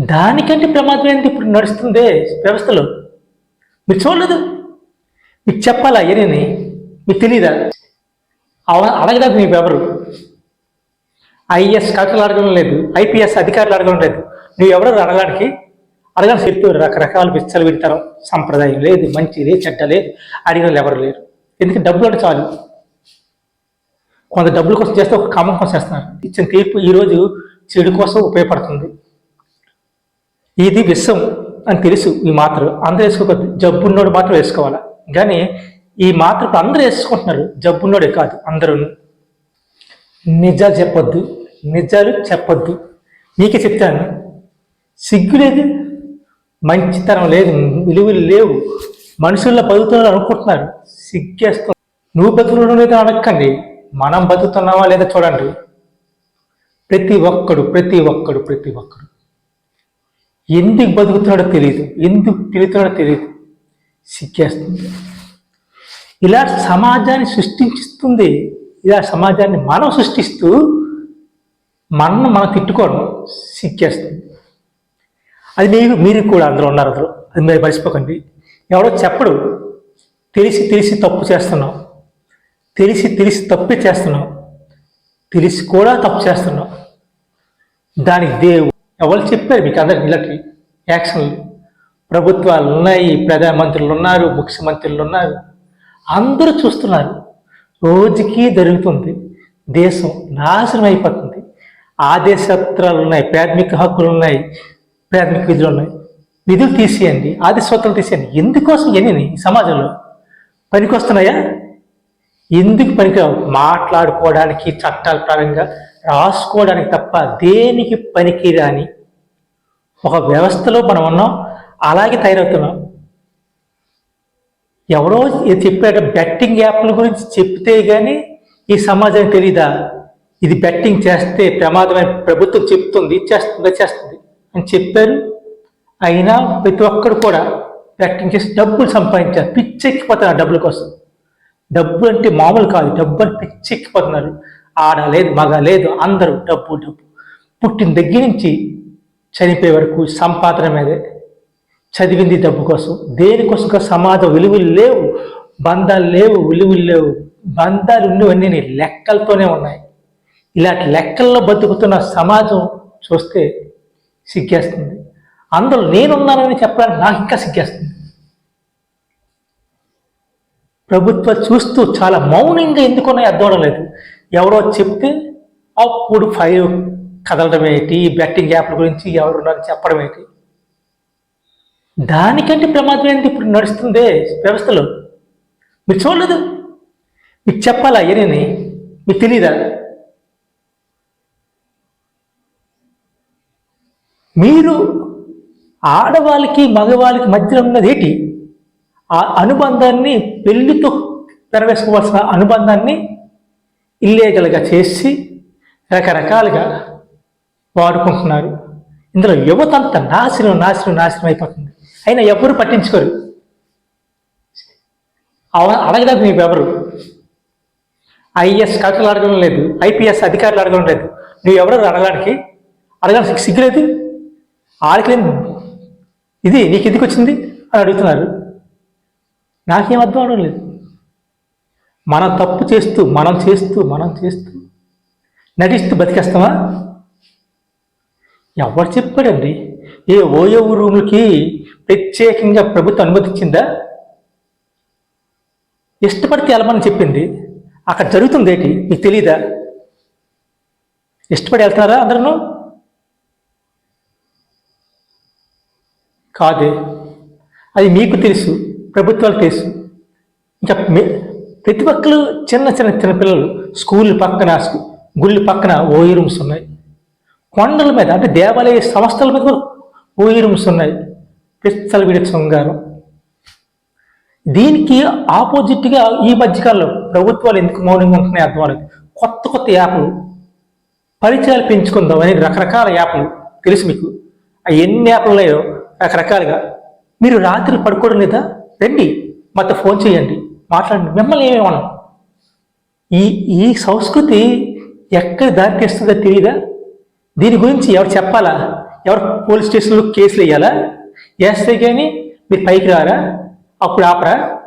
దానికంటే ప్రమాదమైనది ఇప్పుడు నడుస్తుంది వ్యవస్థలో? మీరు చూడలేదు? మీకు చెప్పాలా ఏనని? మీకు తెలీదా? అవ- అడగడానికి మీకు ఎవరు? ఐఏఎస్ కలెక్టర్లు అడగడం లేదు ఐపీఎస్ అధికారులు అడగడం లేదు. నువ్వు ఎవరు అడగడానికి? అడగడం చెప్తూ రకరకాల పిచ్చలు పెడతారు సంప్రదాయం లేదు మంచి లేదు చెడ్డ లేదు. అడిగిన వాళ్ళు ఎవరు లేరు. ఎందుకంటే డబ్బులు అంటే చాలు. కొంత డబ్బుల కోసం చేస్తే ఒక కామం కోసం చేస్తున్నారు. ఇచ్చిన తీర్పు ఈరోజు చెడు కోసం ఉపయోగపడుతుంది. ఇది విషం అని తెలుసు ఈ మాత్ర. అందరూ వేసుకోవద్దు జబ్బున్నోడు మాత్రం వేసుకోవాలా? కానీ ఈ మాత్ర ఇప్పుడు అందరూ వేసుకుంటున్నారు. జబ్బున్నోడే కాదు అందరూ నిజాలు చెప్పొద్దు. నిజాలు చెప్పొద్దు. నీకే చెప్తాను. సిగ్గు లేదు మంచితనం లేదు విలువలు లేవు. మనుషుల్లో బతుకుతున్నారు అనుకుంటున్నారు. సిగ్గేస్తుంది నువ్వు బతుకులు లేదా అడగండి మనం బతుకుతున్నావా లేదా చూడండి. ప్రతి ఒక్కడు ప్రతి ఒక్కడు ప్రతి ఒక్కడు. ఎందుకు బతుకుతున్నాడో తెలియదు ఎందుకు తిరుగుతున్నాడో తెలియదు సిగ్గేస్తుంది. ఇలా సమాజాన్ని సృష్టిస్తుంది ఇలా సమాజాన్ని మనం సృష్టిస్తూ మనను మనం తిట్టుకోవడం సిగ్గేస్తుంది. అది మీరు మీరు కూడా అందులో ఉన్నారు అందులో. అది మీరు మర్చిపోకండి. ఎవడో చెప్పడు. తెలిసి తెలిసి తప్పు చేస్తున్నాం. తెలిసి తెలిసి తప్పే చేస్తున్నాం. తెలిసి కూడా తప్పు చేస్తున్నాం. దానికి దేవు ఎవరు చెప్పారు మీకు అందరికి ఇలాంటి యాక్షన్లు ప్రభుత్వాలు ఉన్నాయి ప్రధానమంత్రులు ఉన్నారు ముఖ్యమంత్రులు ఉన్నారు. అందరూ చూస్తున్నారు. రోజుకి జరుగుతుంది. దేశం నాశనం అయిపోతుంది. ఆదేశత్రాలు ఉన్నాయి ప్రాథమిక హక్కులు ఉన్నాయి ప్రాథమిక విధులు ఉన్నాయి. విధులు తీసేయండి ఆదేశత్రాలు తీసేయండి. ఎందుకోసం ఎన్ని సమాజంలో పనికొస్తున్నాయా? ఎందుకు పనికి మాట్లాడుకోవడానికి చట్టాల పరంగా రాసుకోవడానికి తప్ప దేనికి పనికిరాని ఒక వ్యవస్థలో మనం ఉన్నాం అలాగే తయారవుతున్నాం. ఎవరో ఇది చెప్పాడు బెట్టింగ్ యాప్ల గురించి చెప్తే కానీ ఈ సమాజానికి తెలీదా? ఇది బెట్టింగ్ చేస్తే ప్రమాదమైన ప్రభుత్వం చెప్తుంది చేస్తుంది చేస్తుంది అని చెప్పారు. అయినా ప్రతి ఒక్కరు కూడా బెట్టింగ్ చేసి డబ్బులు సంపాదించారు పిచ్చెక్కిపోతున్నారు డబ్బుల కోసం. డబ్బు అంటే మామూలు కాదు డబ్బు అని పిచ్చెక్కిపోతున్నారు. ఆడ లేదు మగ లేదు అందరూ డబ్బు డబ్బు. పుట్టిన దగ్గర నుంచి చనిపోయే వరకు సంపాదన మీదే. చదివింది డబ్బు కోసం. దేనికోసం సమాజం సమాజ విలువలు లేవు బంధాలు లేవు విలువలు లేవు. బంధాలు ఉన్నవన్నీ లెక్కలతోనే ఉన్నాయి. ఇలాంటి లెక్కల్లో బతుకుతున్న సమాజం చూస్తే సిగ్గేస్తుంది. అందులో నేనున్నానని చెప్పడానికి నాకు ఇంకా సిగ్గేస్తుంది. ప్రభుత్వం చూస్తూ చాలా మౌనంగా ఎందుకున్నాయి అర్థం లేదు. ఎవరో చెప్తే అప్పుడు ఫైవ్ కదలడం ఏంటి? బెట్టింగ్ యాప్ల గురించి ఎవరున్నారు చెప్పడం ఏంటి? దానికంటే ప్రమాదం ఏంటి ఇప్పుడు నడుస్తుంది వ్యవస్థలో? మీరు చూడలేదు? మీకు చెప్పాలా ఏనేని? మీకు తెలీదా? మీరు ఆడవాళ్ళకి మగవాళ్ళకి మధ్యలో ఉన్నది ఏంటి? ఆ అనుబంధాన్ని పెళ్ళితో తెరవేసుకోవాల్సిన అనుబంధాన్ని ఇల్లీగల్గా చేసి రకరకాలుగా వాడుకుంటున్నారు. ఇందులో యువత అంతా నాశనం నాశనం నాశనం అయిపోతుంది. అయినా ఎవరు పట్టించుకోరు? అవ- అడగడానికి మీకు ఎవరు? ఐఏఎస్ కలెక్టర్లు అడగడం లేదు ఐపీఎస్ అధికారులు అడగడం లేదు. నువ్వు ఎవరు అడగడానికి? అడగడానికి సిగ్గులేదు ఆడకలేదు ఇది నీకు ఎందుకు వచ్చింది? అని అడుగుతున్నారు. నాకేం అర్థం అవడం లేదు. మనం తప్పు చేస్తూ మనం చేస్తూ మనం చేస్తూ. నటిస్తూ బతికేస్తామా ఎవరు చెప్పాడండి? ఏ ఓయో రూములకి ప్రత్యేకంగా ప్రభుత్వం అనుమతిచ్చిందా? ఇష్టపడితే వెళ్ళమని చెప్పింది. అక్కడ జరుగుతుంది ఏంటి? మీకు తెలీదా? ఇష్టపడి వెళ్తున్నారా అందరూ కాదే. అది మీకు తెలుసు. ప్రభుత్వాలు తెలుసు. ఇంకా మీ- ప్రతి ఒక్కరు చిన్న చిన్న చిన్న పిల్లలు స్కూల్ పక్కన గుళ్ళు పక్కన ఓయి రూమ్స్ ఉన్నాయి. కొండల మీద అంటే దేవాలయ సంస్థల మీద కూడా ఓయి రూమ్స్ ఉన్నాయి. పిచ్చల విడి శృంగారం. దీనికి ఆపోజిట్గా ఈ మధ్యకాలంలో ప్రభుత్వాలు ఎందుకు మౌనంగా ఉంటున్నాయి అర్థం కొత్త కొత్త యాప్లు పరిచయాలు పెంచుకుందాం అనేది రకరకాల యాప్లు తెలుసు మీకు. ఆ ఎన్ని యాప్లు ఉన్నాయో రకరకాలుగా. మీరు రాత్రి పడుకోవడం లేదా? రండి మాతో ఫోన్ చేయండి. మాట్లాడి మిమ్మల్ని ఏమేమనం ఈ ఈ సంస్కృతి ఎక్కడ దారి తీస్తుందో తెలియదా దీని గురించి ఎవరు చెప్పాలా? ఎవరు పోలీస్ స్టేషన్లో కేసులు వేయాలా? వేస్తే కానీ మీరు పైకి రారా? అప్పుడు ఆపరా?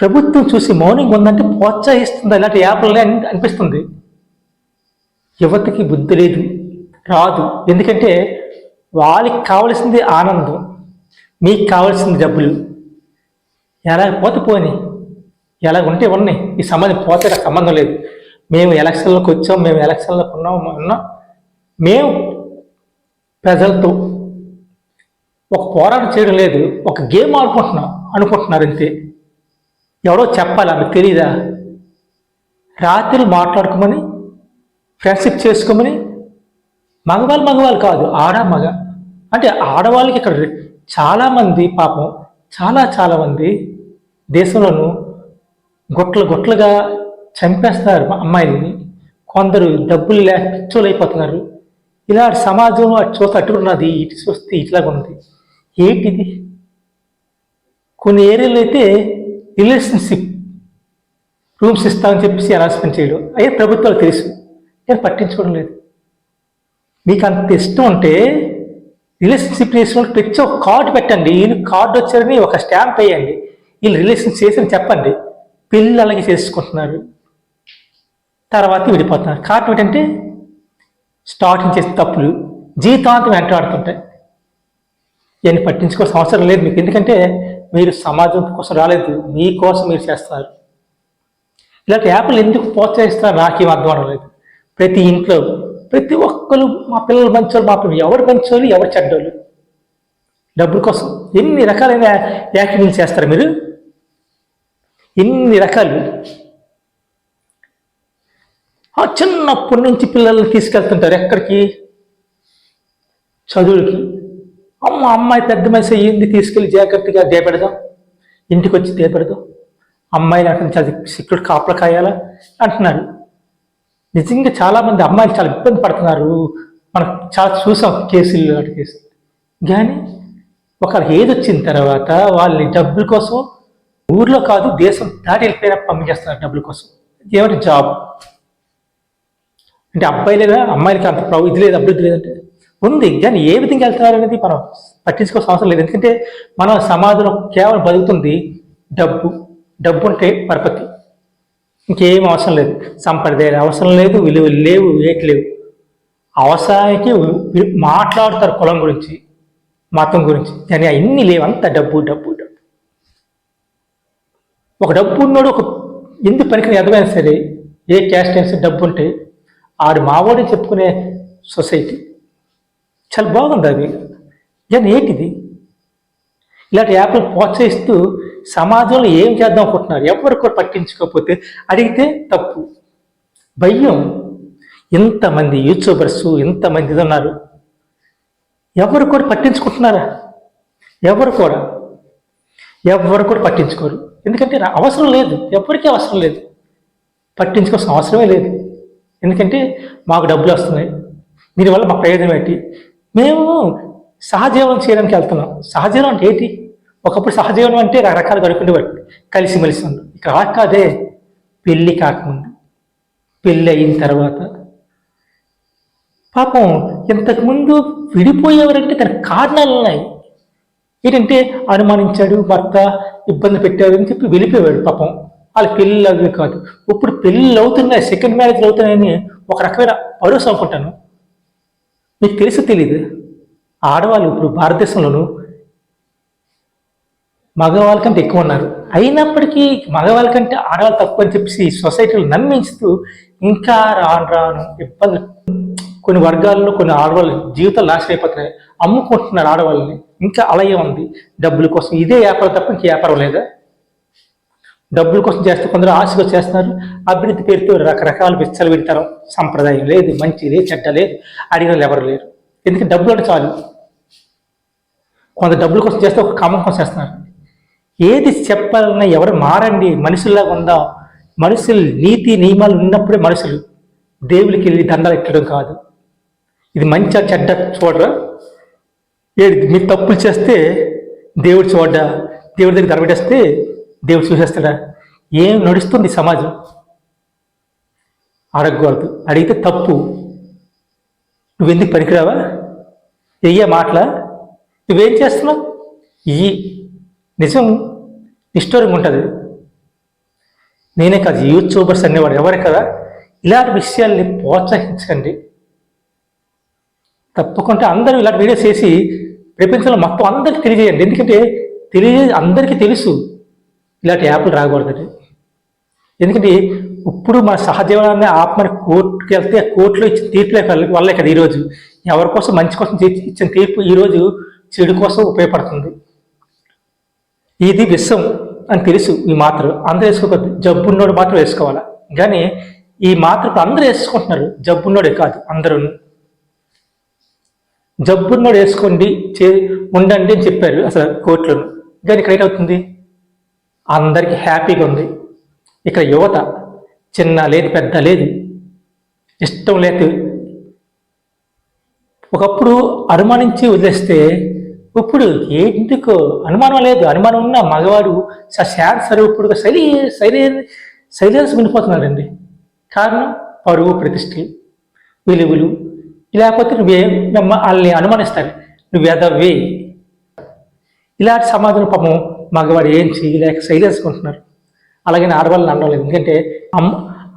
ప్రభుత్వం చూసి మౌనంగా ఉందంటే ప్రోత్సహిస్తుంది? ఇలాంటి యాప్లనే అని అనిపిస్తుంది. యువతకి బుద్ధి లేదు. రాదు. ఎందుకంటే వాళ్ళకి కావలసింది ఆనందం. మీకు కావాల్సింది డబ్బులు. ఎలా పోతే పోని. ఎలా ఉంటే ఉన్నాయి. ఈ సంబంధం పోతే సంబంధం లేదు. మేము ఎలక్షన్లకు వచ్చాం మేము ఎలక్షన్లకు ఉన్నాం ఉన్నాం మేము ప్రజలతో ఒక పోరాటం చేయడం లేదు. ఒక గేమ్ ఆడుకుంటున్నాం అనుకుంటున్నారు అంతే. ఎవడో చెప్పాలా మీకు తెలీదా? రాత్రి మాట్లాడుకోమని ఫ్రెండ్షిప్ చేసుకోమని మగవాళ్ళు మగవాళ్ళు కాదు ఆడ మగ. అంటే ఆడవాళ్ళకి ఇక్కడ చాలామంది పాపం చాలా చాలా మంది దేశంలోనూ గొట్ల గొట్లుగా చంపేస్తున్నారు అమ్మాయిలని. కొందరు డబ్బులు లేక పిచ్చోలైపోతున్నారు ఇలా సమాజం అటు చూస్తే అట్టుకున్నది ఇటు చూస్తే ఇట్లాగా ఉంది ఏంటిది? కొన్ని ఏరియాలో అయితే రిలేషన్షిప్ రూమ్స్ ఇస్తామని చెప్పేసి అనౌన్స్మెంట్ చేయడం అయ్యే ప్రభుత్వాలు తెలుసు. నేను పట్టించుకోవడం లేదు. మీకు అంత ఇష్టం ఉంటే రిలేషన్షిప్ చేసిన తెచ్చి ఒక కార్డు పెట్టండి. వీళ్ళు కార్డు వచ్చారని ఒక స్టాంప్ వేయండి. వీళ్ళు రిలేషన్ చేసి చెప్పండి. పెళ్ళి అలాగే చేసుకుంటున్నారు. తర్వాత విడిపోతున్నారు. కారణం ఏంటంటే స్టార్టింగ్ చేసే తప్పులు జీతాంతం వెంటాడుతుంటాయి. ఇవన్నీ పట్టించుకోవాల్సిన అవసరం లేదు మీకు. ఎందుకంటే మీరు సమాజం కోసం రాలేదు. మీకోసం మీరు చేస్తున్నారు. ఇలాంటి యాప్లు ఎందుకు ప్రోత్సహిస్తారు నాకేం అర్థం అవడం లేదు. ప్రతి ఇంట్లో ప్రతి ఒక్క ఒక్కరు మా పిల్లలు మంచోళ్ళు మా పిల్లలు ఎవరు మంచోళ్ళు ఎవరు చెడ్డోళ్ళు. డబ్బుల కోసం ఎన్ని రకాలైన యాక్టివిటీలు చేస్తారు మీరు? ఎన్ని రకాలు? ఆ చిన్నప్పటి నుంచి పిల్లల్ని తీసుకెళ్తుంటారు ఎక్కడికి? చదువులకి. అమ్మ అమ్మాయి పెద్ద మనిషి అయ్యింది తీసుకెళ్ళి జాగ్రత్తగా దేపెడదాం ఇంటికి వచ్చి దేపెడదాం అమ్మాయిని అక్కడ చదివి సిక్కుడు కాపలు కాయాలా? అంటున్నారు నిజంగా చాలామంది అమ్మాయిలు చాలా ఇబ్బంది పడుతున్నారు. మనం చాలా చూసాం కేసులు లాంటి కేసులు. కానీ ఒకరికి ఏది వచ్చిన తర్వాత వాళ్ళని డబ్బుల కోసం ఊర్లో కాదు దేశం దాటి వెళ్ళిపోయినా పంపించేస్తున్నారు డబ్బుల కోసం. ఏమంటే జాబ్. అంటే అబ్బాయి లేదా అమ్మాయిలకి అంత ప్రభు ఇది లేదు అభివృద్ధి లేదంటే. ఉంది కానీ ఏ విధంగా వెళ్తున్నారు అనేది మనం పట్టించుకోవాల్సిన అవసరం లేదు. ఎందుకంటే మన సమాజంలో కేవలం బతుకుతుంది డబ్బు. డబ్బు ఉంటే పరపతి. ఇంకేం అవసరం లేదు. సంప్రదాయాలు అవసరం లేదు విలువలు లేవు ఏటి లేవు. అవసరానికి మాట్లాడుతారు మాట్లాడతారు కులం గురించి మతం గురించి. కానీ అన్నీ లేవు. అంత డబ్బు డబ్బు డబ్బు. ఒక డబ్బు ఉన్నోడు ఒక ఎందుకు పనికి ఎదవైనా సరే ఏ క్యాస్ట్ అయినా డబ్బు ఉంటే ఆడు మావాడని చెప్పుకునే సొసైటీ. చాలా బాగుంది అది. కానీ ఏంటిది? ఇలాంటి యాప్లు ప్రోత్సహిస్తూ సమాజంలో ఏం చేద్దాం అనుకుంటున్నారు? ఎవరు కూడా పట్టించుకోకపోతే అడిగితే తప్పు. భయం. ఇంతమంది యూట్యూబర్స్ ఇంతమంది ఉన్నారు. ఎవరు కూడా పట్టించుకుంటున్నారా? ఎవరు కూడా? ఎవరు కూడా పట్టించుకోరు. ఎందుకంటే అవసరం లేదు. ఎవరికీ అవసరం లేదు. పట్టించుకోవాల్సిన అవసరమే లేదు. ఎందుకంటే మాకు డబ్బులు వస్తున్నాయి. దీనివల్ల మా ప్రయోజనం ఏంటి? మేము సహజీవనం చేయడానికి వెళ్తున్నాం. సహజీవనం అంటే ఏంటి? ఒకప్పుడు సహజీవనం అంటే రకరకాలు గడుపుకునేవాడు కలిసిమెలిసి ఉండు ఇక కాదే పెళ్ళి కాకముందు. పెళ్ళి అయిన తర్వాత పాపం ఇంతకుముందు విడిపోయేవారంటే దానికి కారణాలు ఉన్నాయి. ఏంటంటే అనుమానించాడు భర్త ఇబ్బంది పెట్టాడు అని చెప్పి వెళ్ళిపోయాడు పాపం. వాళ్ళ పెళ్ళిళ్ళు అవి కాదు. ఇప్పుడు పెళ్ళిళ్ళు అవుతున్నాయి సెకండ్ మ్యారేజ్లు అవుతున్నాయని ఒక రకమైన భరోసా అనుకుంటాను. మీకు తెలుసు తెలియదు ఆడవాళ్ళు ఇప్పుడు భారతదేశంలోనూ మగవాళ్ళ కంటే ఎక్కువ ఉన్నారు. అయినప్పటికీ మగవాళ్ళ కంటే ఆడవాళ్ళు తక్కువ అని చెప్పేసి సొసైటీలు నమ్మించుతూ ఇంకా రాను రాను ఇబ్బంది. కొన్ని వర్గాల్లో కొన్ని ఆడవాళ్ళు జీవితాలు నాశనం అయిపోతున్నాయి. అమ్ముకుంటున్నారు ఆడవాళ్ళని. ఇంకా అలాగే ఉంది. డబ్బుల కోసం ఇదే వ్యాపారం తప్ప ఇంక వ్యాపారం లేదా? డబ్బుల కోసం చేస్తే కొందరు ఆశగా చేస్తున్నారు. అభివృద్ధి పేరుతో రకరకాల విచ్చలు పెడతారు సంప్రదాయం లేదు మంచిది చెడ్డ లేదు. అడిగిన వాళ్ళు ఎవరు లేరు. ఎందుకంటే డబ్బులు అంటే చాలు. కొంత డబ్బుల కోసం చేస్తే ఒక కామం కోసం చేస్తున్నారు. ఏది చెప్పాలన్నా ఎవరు మారండి? మనుషుల్లాగా ఉందాం. మనుషులు నీతి నియమాలు ఉన్నప్పుడే మనుషులు దేవుడికి వెళ్ళి దండాలు ఎక్కడం కాదు. ఇది మంచి చెడ్డ చూడరా? ఏది మీరు తప్పులు చేస్తే దేవుడు చూడ్డా? దేవుడి దగ్గర ధరబెట్టేస్తే దేవుడు చూసేస్తాడా? ఏం నడుస్తుంది సమాజం? అడగకూడదు. అడిగితే తప్పు. నువ్వెందుకు పనికిరావా? వెయ్యే మాటల? నువ్వేం చేస్తున్నావు? ఈ నిజం డిస్టర్బింగ్ ఉంటుంది. నేనే కాదు యూట్యూబర్స్ అనేవాడు ఎవరే కదా ఇలాంటి విషయాల్ని ప్రోత్సహించండి. తప్పకుండా అందరూ ఇలాంటి వీడియోస్ చేసి ప్రపంచంలో మొత్తం అందరికీ తెలియజేయండి. ఎందుకంటే తెలియజే అందరికీ తెలుసు ఇలాంటి యాప్లు రాకూడదని. ఎందుకంటే ఇప్పుడు మన సహజీవనాన్ని ఆత్మని కోర్టుకి వెళ్తే కోర్టులో ఇచ్చిన తీర్పులే వల్లే కదా ఈరోజు. ఎవరి కోసం మంచి కోసం ఇచ్చిన తీర్పు ఈరోజు చెడు కోసం ఉపయోగపడుతుంది. ఇది విశ్వం. అని తెలుసు ఈ మాత్ర అందరూ వేసుకోకూడదు జబ్బున్నోడు మాత్రం వేసుకోవాలా? కానీ ఈ మాత్ర ఇప్పుడు అందరూ వేసుకుంటున్నారు. జబ్బున్నోడే కాదు అందరూ. జబ్బున్నోడు వేసుకోండి చే ఉండండి అని చెప్పారు అసలు కోర్టులో. కానీ ఇక్కడ ఏమవుతుంది? అందరికీ హ్యాపీగా ఉంది. ఇక్కడ యువత చిన్న లేదు పెద్ద లేదు. ఇష్టం లేదు. ఒకప్పుడు అనుమానించి వదిలేస్తే ఇప్పుడు ఎందుకు అనుమానం లేదు. అనుమానం ఉన్న మగవాడు శాంత స్వరూపుడుగా శైలి శైలి శైలెన్స్ ఉండిపోతున్నాడండి కారణం పరువు ప్రతిష్టలు విలువలు లేకపోతే నువ్వే వాళ్ళని అనుమానిస్తారు. నువ్వు ఎదవే ఇలాంటి సమాజం పాపం మగవాడు ఏం చేయలేక శైలేసుకుంటున్నారు అలాగే ఆడవాళ్ళని అనడం లేదు. ఎందుకంటే అమ్మ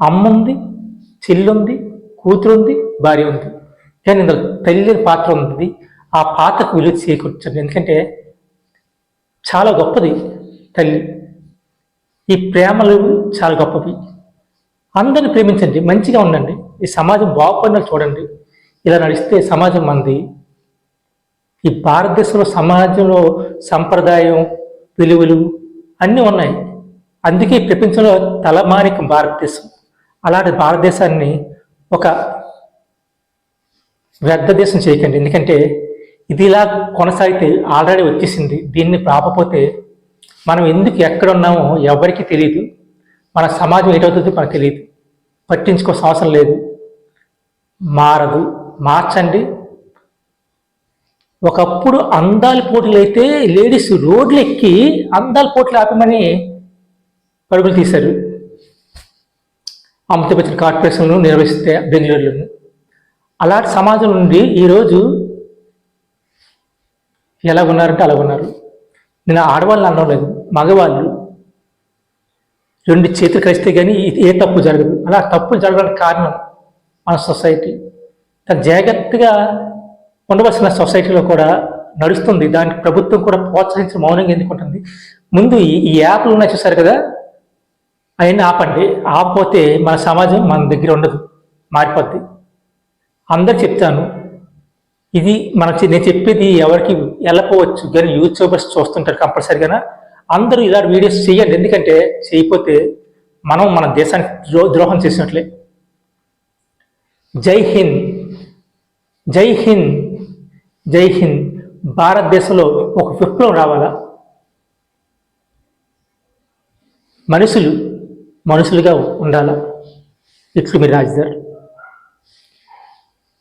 అమ్మ ఉంది చెల్లి ఉంది కూతురు ఉంది భార్య ఉంది. కానీ ఇందులో తల్లి పాత్ర ఉంది. ఆ పాత్రకు విలువ చేకూర్చండి. ఎందుకంటే చాలా గొప్పది తల్లి. ఈ ప్రేమలు చాలా గొప్పవి. అందరిని ప్రేమించండి మంచిగా ఉండండి. ఈ సమాజం బాగుపడిన చూడండి. ఇలా నడిస్తే సమాజం మంది. ఈ భారతదేశంలో సమాజంలో సంప్రదాయం విలువలు అన్నీ ఉన్నాయి. అందుకే ప్రపంచంలో తలమానిక భారతదేశం. అలాంటి భారతదేశాన్ని ఒక వ్యర్థ దేశం చేయకండి. ఎందుకంటే ఇది ఇలా కొనసాగితే ఆల్రెడీ వచ్చేసింది. దీన్ని ప్రాపపోతే మనం ఎందుకు ఎక్కడ ఉన్నామో ఎవరికి తెలియదు మన సమాజం ఏటవుతుందో మనకు తెలియదు పట్టించుకోవాల్సిన అవసరం లేదు. మారదు. మార్చండి. ఒకప్పుడు అందాల పోటీలు అయితే లేడీస్ రోడ్లు ఎక్కి అందాల పోటీలు ఆపమని పరుగులు తీశారు. అమితాబ్ కార్పొరేషన్లు నిర్వహిస్తే బెంగళూరులోను. అలాంటి సమాజం నుండి ఈరోజు ఎలా ఉన్నారంటే అలా ఉన్నారు నేను ఆడవాళ్ళని అనడం లేదు మగవాళ్ళు. రెండు చేతులు కలిస్తే కానీ ఏ తప్పు జరగదు. అలా తప్పు జరగడానికి కారణం మన సొసైటీ. చాలా జాగ్రత్తగా ఉండవలసిన సొసైటీలో కూడా నడుస్తుంది. దానికి ప్రభుత్వం కూడా ప్రోత్సహించి మౌనంగా ఎందుకుంటుంది ముందు ఈ ఈ యాప్లు ఉన్నాయి చూసారు కదా? అవన్నీ ఆపండి. ఆపపోతే మన సమాజం మన దగ్గర ఉండదు. మారిపోద్ది. అందరు చెప్తాను ఇది మన నేను చెప్పేది ఎవరికి వెళ్ళకపోవచ్చు. కానీ యూట్యూబర్స్ చూస్తుంటారు కంపల్సరిగా అందరూ ఇలాంటి వీడియోస్ చేయండి. ఎందుకంటే చేయకపోతే మనం మన దేశానికి ద్రో ద్రోహం చేసినట్లే. జై హింద్. జై హింద్. జై హింద్. భారతదేశంలో ఒక విప్లవం రావాలా? మనుషులు మనుషులుగా ఉండాలా? ఇట్లు మీ రాజధాని